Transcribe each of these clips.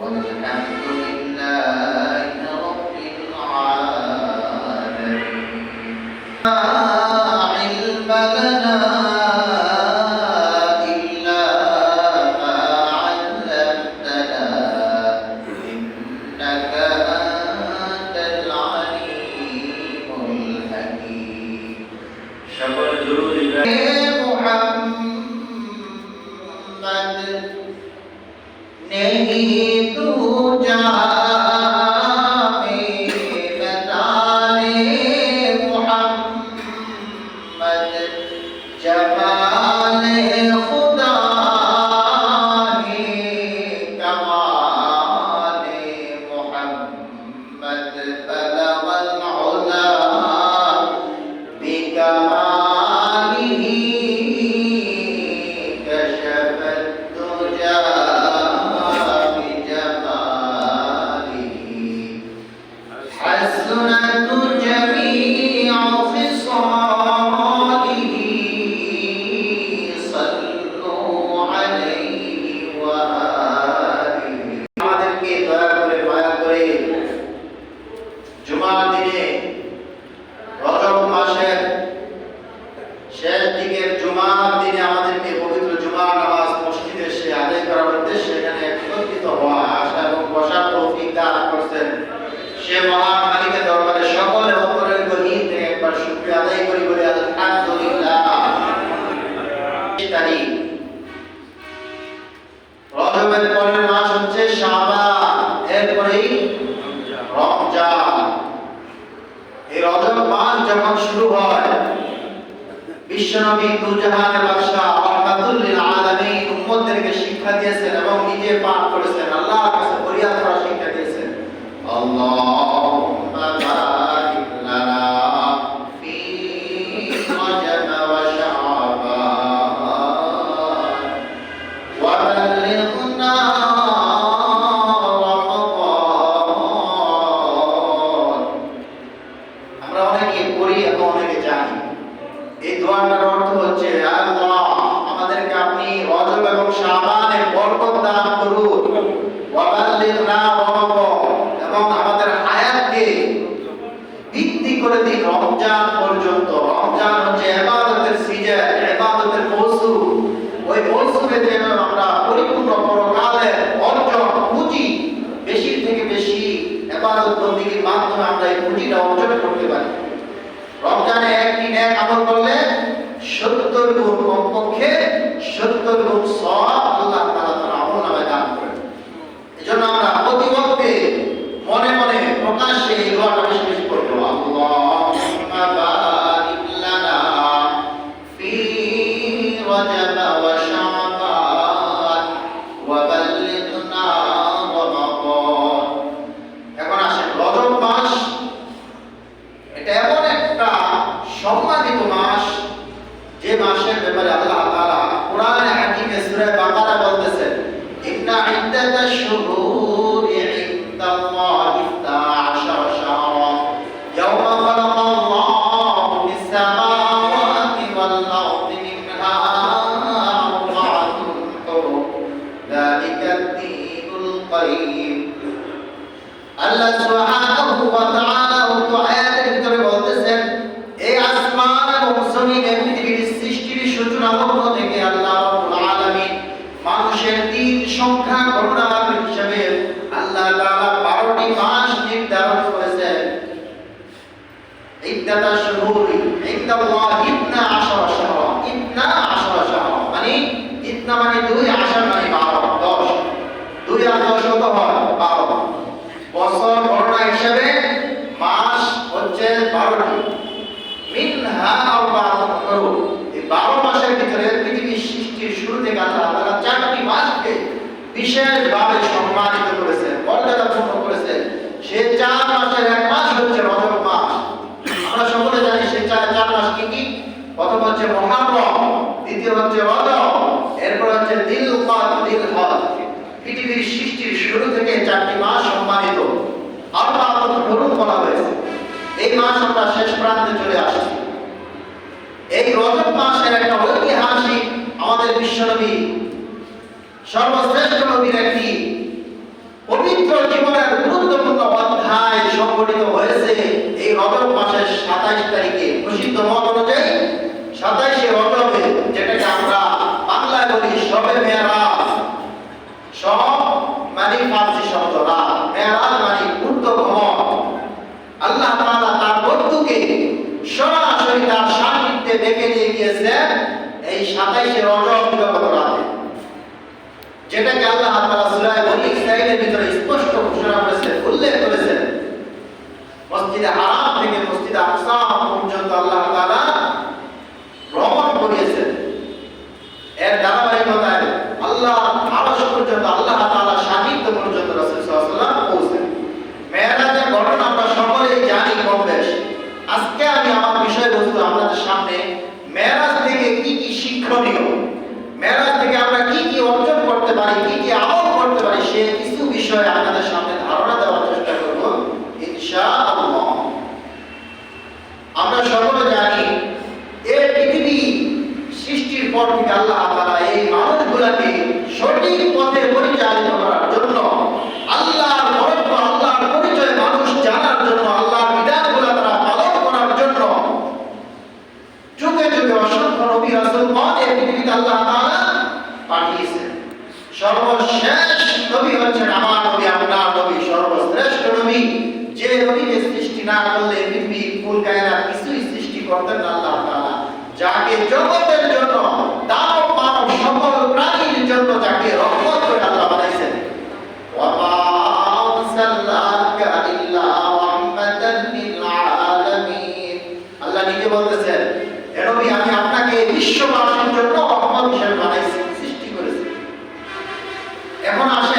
والحمد لله مددا বিশ্বনবী শিক্ষা দিয়েছেন এবং নিজে পাঠ করেছেন। করা শিক্ষা দিয়েছেন। আল্লাহুম্মা শাবানের বরকত দান করুন। ওয়াবাল্লিগনা রমাদান এবং আমাদের হায়াতকে বৃদ্ধি করে দিন রমজান পর্যন্ত। রমজান হচ্ছে ইবাদতের সিজন ইবাদতের মৌসুম। ওই মৌসুমে যেন আমরা পরিপূর্ণ পরকালের অর্জন পুঁজি বেশি থেকে বেশি ইবাদত বন্দিগির মাধ্যমে আমরা এই পুঁজিটা অর্জন করতে পারি। রমজানে একটি ন্যাক আমল করলে সত্তর গুণ কমপক্ষে সত্তর লোক সব আল্লাহ তারা নামে দান করেন। এজন্য আমরা প্রতিমধ্যে মনে মনে প্রকাশ্যে এই শাহরা। মানে মানে দুই আশার মানে 12 10 দুই আর 10 কত 12 বছর গণনা হিসাবে মাস হচ্ছে বারো মাসের ভিতরে পৃথিবীর সৃষ্টির চারটি মাসকে বিশেষভাবে সম্মানিত করেছেন মর্যাদাপূর্ণ করেছেন। সে চার মাসের এক মাস হচ্ছে রজব মাস। আমরা সকলে জানি সেই চার চার মাস কি কি? প্রথম হচ্ছে মহাপ্রম দ্বিতীয় হচ্ছে রজব, এরপর হচ্ছে দিল উপাদ দিল হজ পৃথিবীর সৃষ্টির শুরু থেকে চারটি মাস সম্মানিত। আল্লাহ হরুম বলা হয়েছে। এই মাস আমরা শেষ প্রান্তে চলে আসছি। এই রজব মাসের একটা ঐতিহাসিক আমাদের বিশ্বনবী, সর্বশ্রেষ্ঠ নবীর একটি পবিত্র জীবনের গুরুত্বপূর্ণ অধ্যায় সংগঠিত হয়েছে এই রজব মাসের সাতাইশ তারিখে। প্রসিদ্ধ মত অনুযায়ী সাতাইশে রজবে যেটাকে আমরা বাংলায় বলি সবে মেয়েরা সব মানে ফার্সি শব্দরা মেয়েরাজ মানে ঊর্ধ্বগমন আল্লাহ তাআলা তার বন্ধুকে সরাসরি তার সান্নিধ্যে ডেকে নিয়ে গিয়েছেন এই সাতাইশে রজব দিবস রাতে। যেটাকে আল্লাহ তাআলা ভিতরে স্পষ্ট ঘোষণা করেছেন, উল্লেখ করেছেন। মসজিদে হারাম থেকে মসজিদে আকসা পর্যন্ত আল্লাহ তাআলা ভ্রমণ করিয়েছেন। এর ধারাবাহিকতায় আল্লাহ আরশ পর্যন্ত আল্লাহ তাআলা হচ্ছেন আমার নবী, আপনার নবী সর্বশ্রেষ্ঠ নবী। যে নবীকে সৃষ্টি না করলে পৃথিবী, ফুল গায়রা কিছুই সৃষ্টি করতেন আল্লাহ তাআলা। যাকে জগতের জন্য, দানব মানব সকল প্রাণীর জন্য যাকে রহমত করে আল্লাহ বানাইছেন। বিশ্ববাসীর জন্য রহমত হিসেবে বানাইছি, সৃষ্টি করেছি। এখন আসে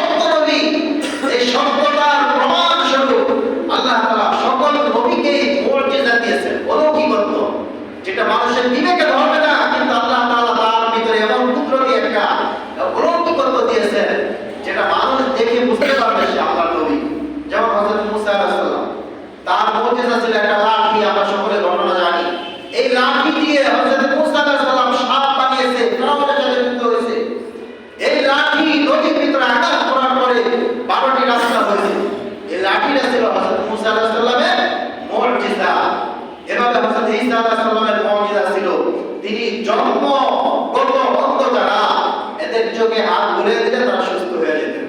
চোখে হাত বুলিয়ে দিলে তারা সুস্থ হয়ে যেতেন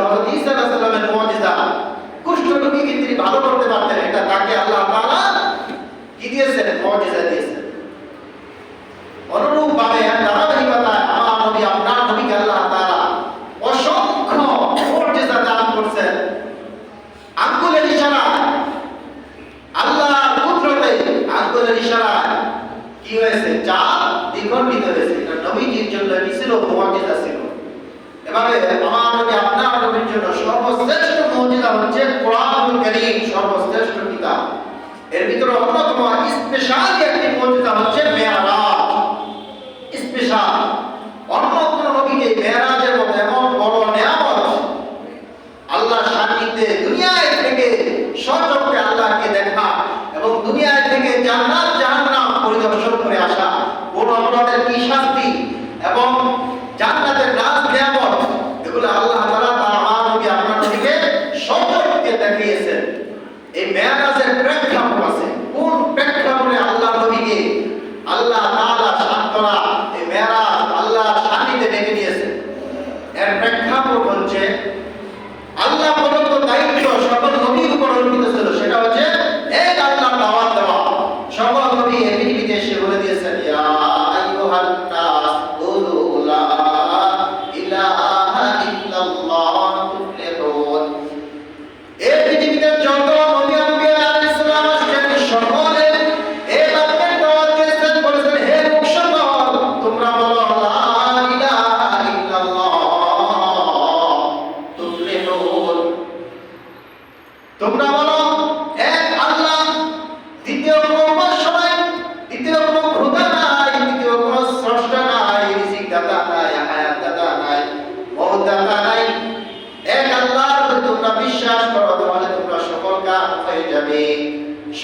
হযরত ঈসা আলাইহিস মুজিজা কুষ্ঠ রোগীকে তিনি ভালো করতে পারতেন এটা তাকে আল্লাহ তাআলা কি দিয়েছেন মুজিজা দিয়েছেন অনুরূপ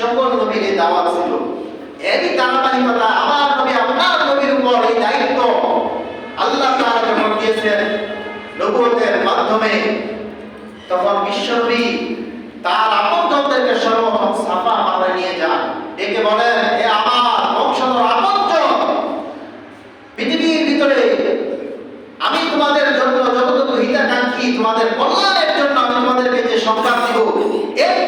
সকল নবীর দাওয়াত ছিল। এরই ধারাবাহিকতা আমার নবী, আপনার নবীর উপর এই দায়িত্ব আল্লাহ যখন দিয়েছেন নবুয়তের মাধ্যমে, তখন বিশ্বনবী তার আপনজনদেরকে সর্বপ্রথম সাফা মাথায় নিয়ে যান। ডেকে বলেন হে আমার বংশধর আপনজন, পৃথিবীর ভিতরে আমি তোমাদের জন্য যতটুকু হিতাকাঙ্ক্ষী তোমাদের কল্যাণের জন্য আমি তোমাদেরকে যে সংবাদ দিব, এর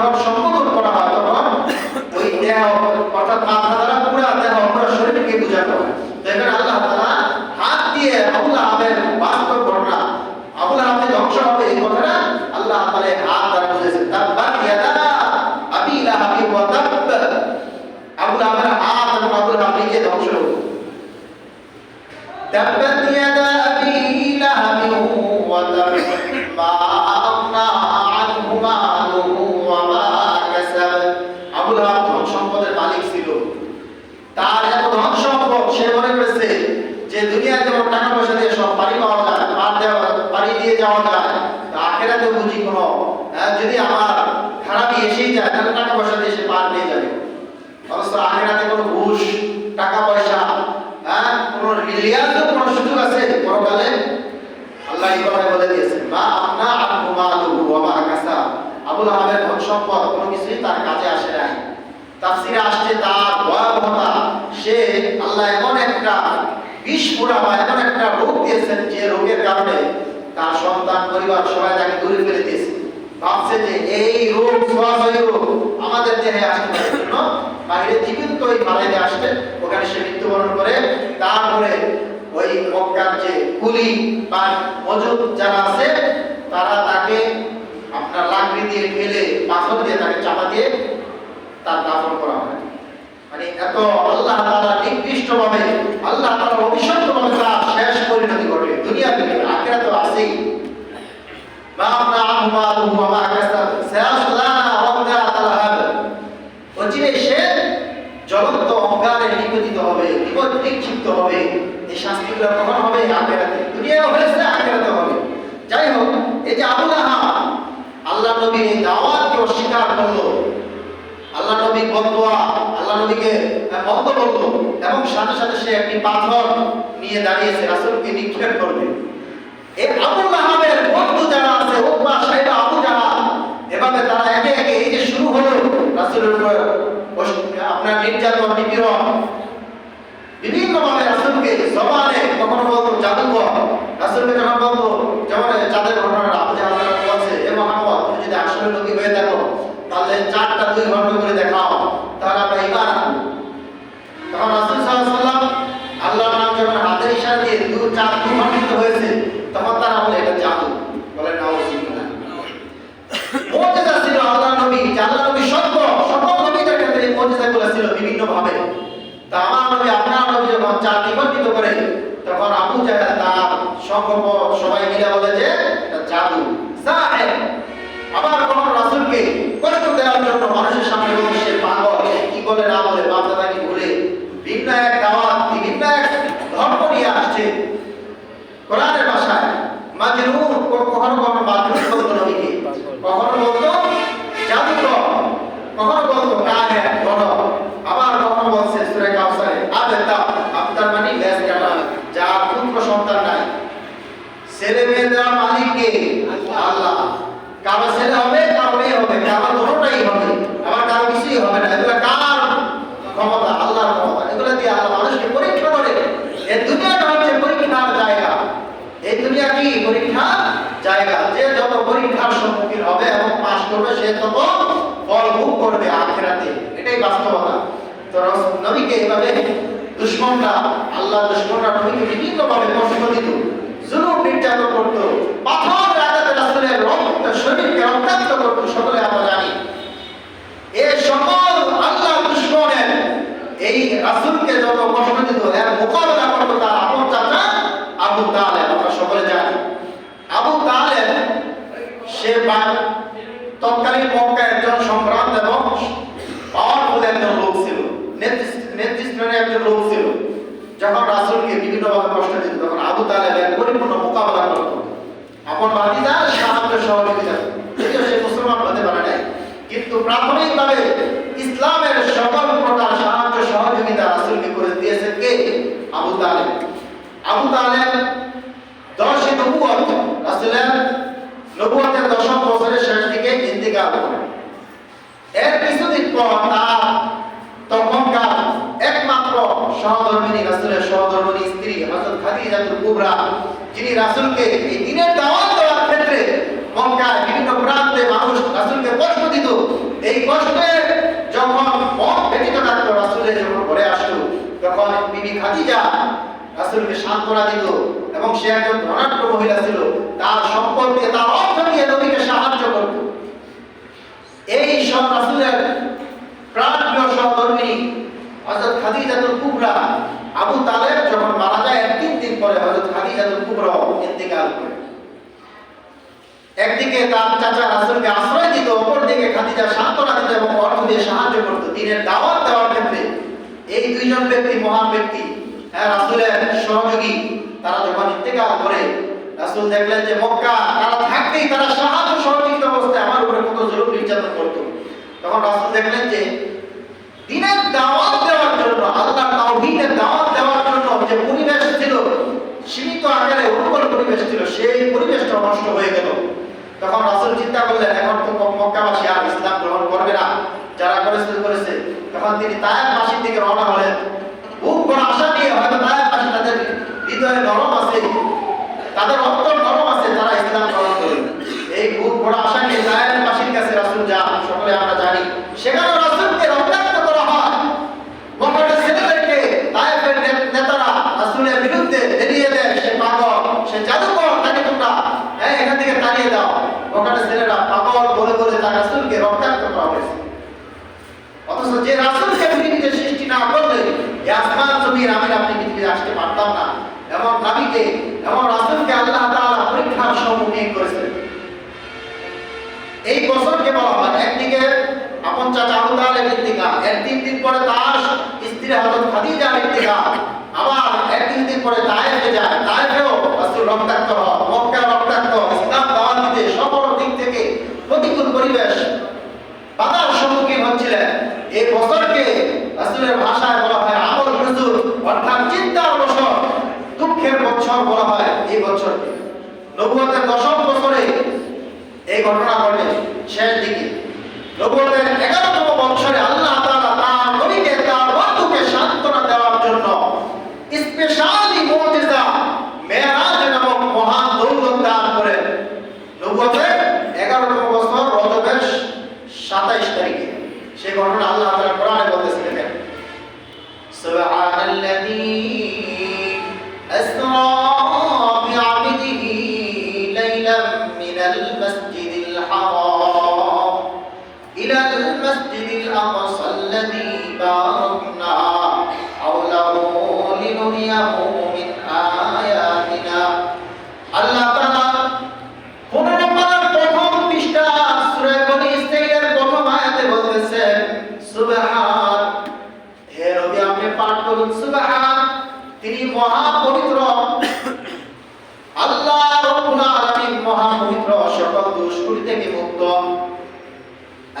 দেহ সম্বোধন করা হয়, তখন ওই দেহ, অর্থাৎ মাথা দ্বারা পুরা দেহ পুরা শরীরকে বোঝানো হয়। আল্লাহ তারা হাত দিয়ে আবুল আহমের বাস্তব ঘটনা, আবুল আহমেদ ধ্বংস হবে এই কথাটা আল্লাহ তালে হাত দ্বারা বুঝেছেন তার বাদ ইয়াদা আবি ইলাহাবি আবুল আহমের হাত এবং আবুল আহমেদ ধ্বংস হবে তাব্বাত বুঝি কোনো হ্যাঁ, যদি আমার খারাপই এসেই যায় তাহলে টাকা পয়সা দিয়ে সে পার পেয়ে যাবে। অথচ আখেরাতে কোনো ঘুষ টাকা পয়সা হ্যাঁ কোনো কোনো সুযোগ আছে? পরকালে আল্লাহ বলে দিয়েছেন মা আপনা আবুল আহাবের ধন সম্পদ কোনো কিছুই তার কাজে আসে নাই। তাফসিরে আসছে তার ভয়াবহতা। সে আল্লাহ এমন একটা বিষ পুরা বা এমন একটা রোগ দিয়েছেন যে রোগের কারণে তার সন্তান পরিবার সবাই তাকে দূরে ফেলে দিয়েছে। ভাবছে যে এই রোগ ছোঁয়াছাই রোগ আমাদের দেহে আসতে পারে। জন্য বাইরে জীবিত ওই মালাইতে আসলে ওখানে সে মৃত্যুবরণ করে। তারপরে ওই মক্কার যে কুলি বা মজুদ যারা আছে, তারা তাকে আপনার লাকড়ি দিয়ে ফেলে, পাথর দিয়ে তাকে চাপা দিয়ে তার দাফন করা হয়। মানে এত আল্লাহ তাআলা নির্দিষ্টভাবে أموالهم وما كسبت سيصلى ربنا تلهب অচিরে সে জ্বলন্ত অহংকারে নিপতিত হবে বিপদ বিক্ষিপ্ত হবে, এই শাস্তিগুলো কখন হবে আখেরাতে। দুনিয়াও হয়েছে আখেরাতে হবে। যাই হোক, এই যে আবুল আহা আল্লাহ নবীর এই দাওয়াতকে অস্বীকার করল। আল্লাহ নবী বদুয়া, আল্লাহ নবীকে বন্ধ করল। এবং সাথে সাথে সে একটি পাথর নিয়ে দাঁড়িয়েছে, রাসুলকে নিক্ষেপ করবে। এই আবু লাহাবের বন্ধু যারা আছে, উকবা সাহেবা আবু যারা এভাবে তারা একে একে এই যে শুরু হলো, রাসূলের উপর আপনার নির্যাতন, নিপীড়ন, বিভিন্ন ভাবে রাসূলকে জবানে কখনো বলতো জাদুকর রাসূলকে যখন বলতো যেমন যাদের ঘটনা আবু জাহাল বলছে এ মোহাম্মদ তুমি যদি আসলে নবী হয়ে থাকো তাহলে চারটা দুই ঘণ্টা করে দেখাও তাহলে আমরা ইমান আনব তখন রাসূল সাল্লাল্লাহু আলাইহি সাল্লাম আল্লাহর নাম যখন হাতের ইশারা দিয়ে দু চার দু ঘণ্টা হয়েছে তখন তারা বলে এটা জাদু বলে নাউজুবিল্লাহ মুজিজা ছিল আল্লাহ নবী যে আল্লাহ নবী সত্য সকল নবীদের ক্ষেত্রে এই মুজিজাগুলো ছিল বিভিন্ন ভাবে তা আমার নবী আপনার নবী যখন চার নিবন্ধিত করে তখন আবু জাহেল তার সংকল্প সবাই মিলে বলে যে এটা জাদু সাহেব আবার কোন রাসূলকে কষ্ট দেওয়ার জন্য মানুষের সামনে বলে সে পাগল সে কি বলে না বলে বাপ দাদাকে ভুলে ভিন্ন এক দাওয়াত ভিন্ন এক ধর্ম নিয়ে আসছে কোরআনের ভাষায় মাজনুন কখনো কখনো মাজনুন বলতো নবীকে কখনো বলতো জাদুকর কখনো বলতো কাহে বড় আবার কখনো বলছে সূরা কাউসারে আবেদা আবদার মানে লেজ কাটা যার পুত্র সন্তান নাই ছেলে মেয়ে দেওয়ার মালিক কে আল্লাহ কারও ছেলে হবে কারও মেয়ে হবে কারও দুটোটাই হবে আবার কারও কিছুই হবে না এগুলো কার ক্ষমতা আল্লাহর ক্ষমতা এগুলো দিয়ে আল্লাহ মানুষকে পরীক্ষা করে এই দুনিয়াটা হচ্ছে পরীক্ষার জায়গা এই দুনিয়া কি পরীক্ষার জায়গা যে যত পরীক্ষার সম্মুখীন হবে এবং পাশ করবে সে তত ফল ভোগ করবে আখেরাতে এটাই বাস্তবতা তো রস- নবীকে এভাবে দুশ্মনরা, আল্লাহ দুশ্মনরা নবীকে বিভিন্নভাবে কষ্ট দিত জুলুম নির্যাতন করত। পাথর রাজাতে রাসূলের রক্ত, শরীরকে রক্তাক্ত করত সকলে আমরা জানি। এ সকল আল্লাহ দুশ্মনের এই রাসূলকে যত কষ্ট দিত এর মোকাবেলা করতো তার আপন চাচা আবু তালেব আমরা সকলে জানি আবু তালেব সে বা- তৎকালীন মক্কা একজন সম্ভ্রান্ত এবং পাওয়ারফুল একজন লোক ছিল নেতৃ- নেতৃস্থানীয় একজন লোক ছিল যখন রাসূলকে বিভিন্নভাবে কষ্ট দিত তখন আবু তালেব এর পরিপূর্ণ মোকাবেলা করত আপন ভাতিজা সাহায্য সহযোগিতা যদিও সে মুসলমান হতে পারে নাই কিন্তু প্রাথমিকভাবে ইসলামের সকল প্রকার সাহায্য সহযোগিতা রাসূলকে করে দিয়েছেন কে আবু তালেব আবু তালেব দশে নবুয়ত রাসূলের নবুয়তের দশম বছরের শেষ দিকে ইন্তেকাল করেন এর কিছুদিন পর তার তখনকার একমাত্র সহধর্মিনী রাসূলের সহধর্মিনী স্ত্রী হযরত যিনি রাসূলকে এই দিনের দাওয়াত দেওয়ার ক্ষেত্রে মক্কার বিভিন্ন প্রান্তে মানুষ রাসূলকে কষ্ট দিত। এই কষ্টে যখন মন ব্যতীত থাকতো, রাসূলের যখন ঘরে আসতো, তখন বিবি খাদিজা রাসূলকে সান্ত্বনা দিত এবং সে একজন ধনাঢ্য মহিলা ছিল। তার সম্পর্কে, তার অর্থ নিয়ে নবীকে সাহায্য করত। এই সব রাসূলের প্রাণপ্রিয় সহধর্মিনী হযরত খাদিজাতুল কুবরা আবু তালেব যখন মারা যায় তিন দিন পরে হযরত খাদিজাতুল কুবরা ইন্তেকাল করে। একদিকে তার চাচা রাসূলকে আশ্রয় দিত, অপরদিকে খাদিজা সান্ত্বনা দিত এবং অর্থ দিয়ে সাহায্য করত, দিনের দাওয়াত দেওয়ার ক্ষেত্রে। এই দুইজন ব্যক্তি মহান ব্যক্তি। হ্যাঁ রাসূলের সহযোগী। তারা যখন ইন্তেকাল করে, রাসূল দেখলেন যে মক্কা, তারা থাকতেই তারা সাহায্য সহযোগিতা অবস্থায় আমার উপরে কত জুলুম নির্যাতন করত। তখন রাসূল দেখলেন যে দিনের দাওয়াত যে পরিবেশ ছিল, সীমিত আকারে অনুকূল পরিবেশ ছিল, সেই পরিবেশটা নষ্ট হয়ে গেল। তখন রাসূল চিন্তা করলেন, এখন তো মক্কাবাসী আর ইসলাম গ্রহণ করবে না। যারা করেছে করেছে। তখন তিনি তায়েফবাসীর দিকে রওনা হলেন। বুক বড় আশা নিয়ে হয়তো তায়েফবাসী তাদের হৃদয়ে নরম আছে, তাদের অন্তর নরম আছে, তারা ইসলাম গ্রহণ করবে। এই বুক বড় আশা নিয়ে তায়েফবাসীর কাছে রাসূল যান, সকলে আমরা জানি। সেখানে রাসূলকে রক্তাক্ত করা হয় মক্কার ছেলেদেরকে তায়েফের নে- নেতারা রাসূলের বিরুদ্ধে এড়িয়ে দেয় সে পাগল সে জাদুকর তাকে তোমরা হ্যাঁ এখান থেকে তাড়িয়ে দাও মক্কার ছেলেরা পাগল বলে বলে তার রাসূলকে রক্তাক্ত করা হয়েছে অথচ যে রাসূলকে পৃথিবীতে সৃষ্টি না করলে আসমান জমির আমি আপনি পৃথিবীতে আসতে পারতাম না। এমন নবীকে এমন রাসূলকে আল্লাহ তাআলা পরীক্ষার সম্মুখীন করেছেন। এই বছরকে বলা হয় একদিকে আপন চাচা আবু তালেব ইন্তিকাল এক তিন দিন পরে তার স্ত্রী হযরত খাদিজা ইন্তেকাল। আবার এক তিন দিন পরে তায়েফে যায়, তায়েফেও রাসূল রক্তাক্ত মক্কা রক্তাক্ত ইসলাম দাওয়াত দিতে সকল দিক থেকে প্রতিকূল পরিবেশ বাধার সম্মুখীন এই বছরকে রাসূলের ভাষায় বলা হয় আমল হুজুর অর্থাৎ চিন্তার বছর দুঃখের বছর বলা হয় এই বছরকে। নবুয়তের দশম বছরে এই ঘটনা ঘটে, শেষ দিকে। নবুয়তের এগারোতম বছরে আল্লাহ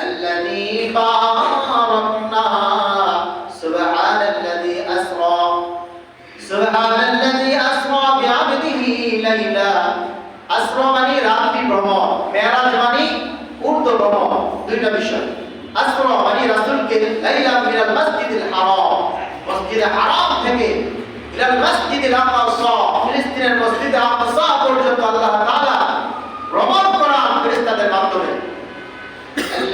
الذي باركنا سبحان الذي أسرى سبحان الذي أسرى بعبده ليلا أسرى মানে রাত্রি ভ্রমণ মেরাজ মানে ঊর্ধ্ব ভ্রমণ দুইটা বিষয় আসরা মানে রাসূলকে লাইলা মিনাল মসজিদিল হারাম মসজিদে হারাম থেকে ইলাল মসজিদিল আকসা ফিলিস্তিনের মসজিদে আকসা পর্যন্ত আল্লাহ তাআলা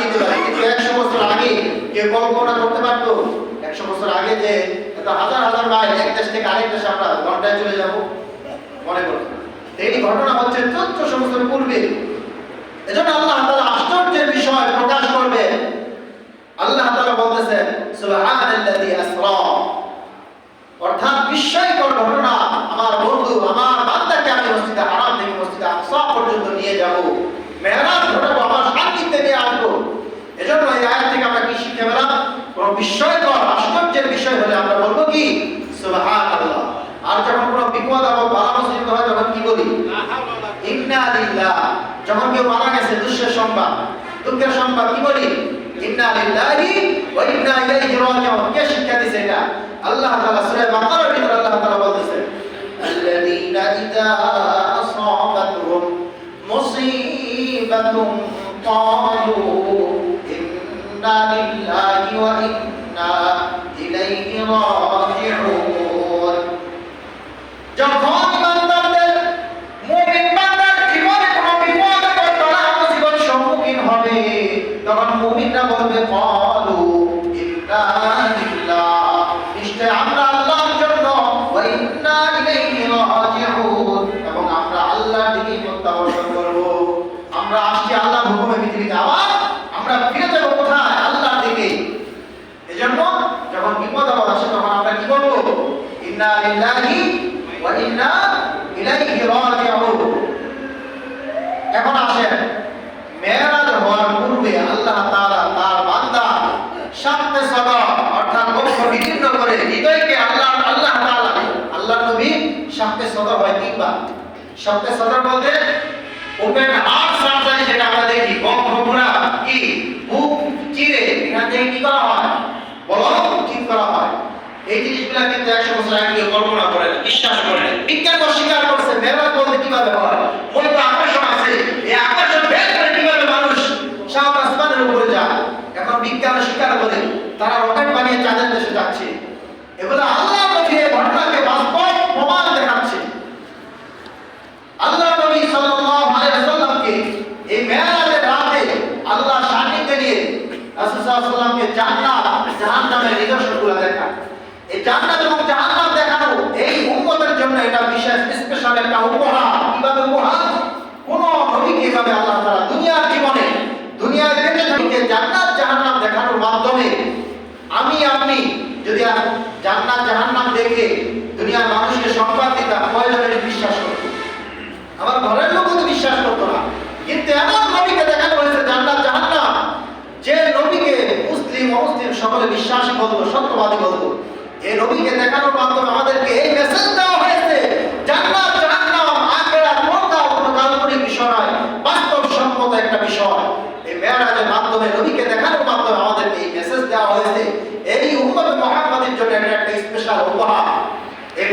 দিতে কিন্তু একশো বছর আগে কল্পনা করতে পারতো, একশো বছর আগে যে এত হাজার হাজার মাইল এক দেশ থেকে আরেক দেশে আমরা ঘন্টায় চলে যাব, মনে করতো এই ঘটনা হচ্ছে পূর্বে। এজন্য আল্লাহ আশ্চর্যের বিষয় প্রকাশ করবে। আল্লাহ বলতেছেন, সুবহানাল্লাযী আসরা। অর্থাৎ বিস্ময়কর ঘটনা, আমার বন্ধু, আমার বান্দাকে আমি মসজিদে হারাম থেকে মসজিদে আকসা পর্যন্ত নিয়ে যাব। মেহরাজ ঘটাবো আমার থেকে আসব। এজন্য এই আয়াত থেকে আমরা কি শিখে পেলাম? কোনো বিস্ময়কর, আশ্চর্যের বিষয় হলে আমরা বলব কি? সুবহান আর যখন কোনো বিপদ এবং বালা হয়, তখন কি বলি? ইন্না যখন কেউ মারা গেছে, দুঃখের সংবাদ। দুঃখের সংবাদ কি বলি? ইন্না ওয়া ইন্না ইলাইহি রাজিউন। কে শিক্ষা দিছে এটা? আল্লাহ তাআলা সূরা বাকারার ভিতরে আল্লাহ তাআলা বলতেছে, আল্লাযীনা ইযা আসাবাতহুম মুসিবাতুন قالوا إنا لله وإنا إليه راجعون ইন্না লিল্লাহি ওয়া ইন্না ইলাইহি রাজিউন এখন আসেন। মেরাজ হওয়ার পূর্বে আল্লাহ তাআলা তার বান্দা সামনে সদা অর্থাৎ বক্ষ বিদীর্ণ করে হৃদয়কে আল্লাহ আল্লাহ তাআলা, আল্লাহ নবী সামনে সদর হয় তিনবার। সামনে সদর বলতে ওপেন হার্ট সার্জারি যেটা আমরা দেখি বক্ষ পুরা কি? বুক সেটাকে কি করা হয়? বলো ঠিক করা হয়। এই জিনিসগুলো কিন্তু একশো বছর আগে কেউ কল্পনা করে না, বিশ্বাস করে না। বিজ্ঞান অস্বীকার করছে মেরাজ বলতে কীভাবে হয়? ওই তো আকর্ষণ আছে। এই আকর্ষণ ভেদ করে কীভাবে মানুষ সাত আসমানের উপরে যায়? এখন বিজ্ঞান স্বীকার করে তারা রকেট বানিয়ে চাঁদের দেশে যাচ্ছে। এগুলো আল্লাহ নবী এই ঘটনাকে বাস্তব প্রমাণ দেখাচ্ছে। আল্লাহ নবী সাল্লাল্লাহু আলাইহি ওয়াসাল্লামকে এই মেরাজের রাতে আল্লাহ সান্নিধ্যে নিয়ে রাসূল সাল্লাল্লাহু আলাইহি ওয়াসাল্লামকে জান্নাত জাহান্নামের নিদর্শনগুলো দেখা এই জান্নাত এবং জাহান্নাম দেখানো এই উম্মতের জন্য এটা বিশেষ স্পেশাল একটা উপহার। কীভাবে উপহার? কোন নবীকে এভাবে আল্লাহ তাআলা দুনিয়ার জীবনে দুনিয়ায় বেঁচে থেকে জান্নাত, জাহান্নাম দেখানোর মাধ্যমে আমি, আপনি যদি জান্নাত, জাহান্নাম দেখে দুনিয়ার মানুষকে সংবাদ দিতাম কয়জনের বিশ্বাস করতো আমার ঘরের লোকও তো বিশ্বাস করতো না। কিন্তু এমন নবীকে দেখানো হয়েছে, জান্নাত, জাহান্নাম, যে নবীকে মুসলিম, অমুসলিম সকলে বিশ্বাস বলতো, সত্যবাদী বলতো। এই নবীকে দেখানোর মাধ্যমে আমাদেরকে এই মেসেজ দেওয়া হয়েছে, জান্নাত, জাহান্নাম, আখেরাত কোনটাও কোনো কাল্পনিক বিষয় নয়, বাস্তবসম্মত একটা বিষয়। এই মেরাজের মাধ্যমে নবীকে দেখানোর মাধ্যমে আমাদেরকে এই মেসেজ দেওয়া হয়েছে। এই উম্মত মুহাম্মাদের জন্য একটা স্পেশাল উপহার। এই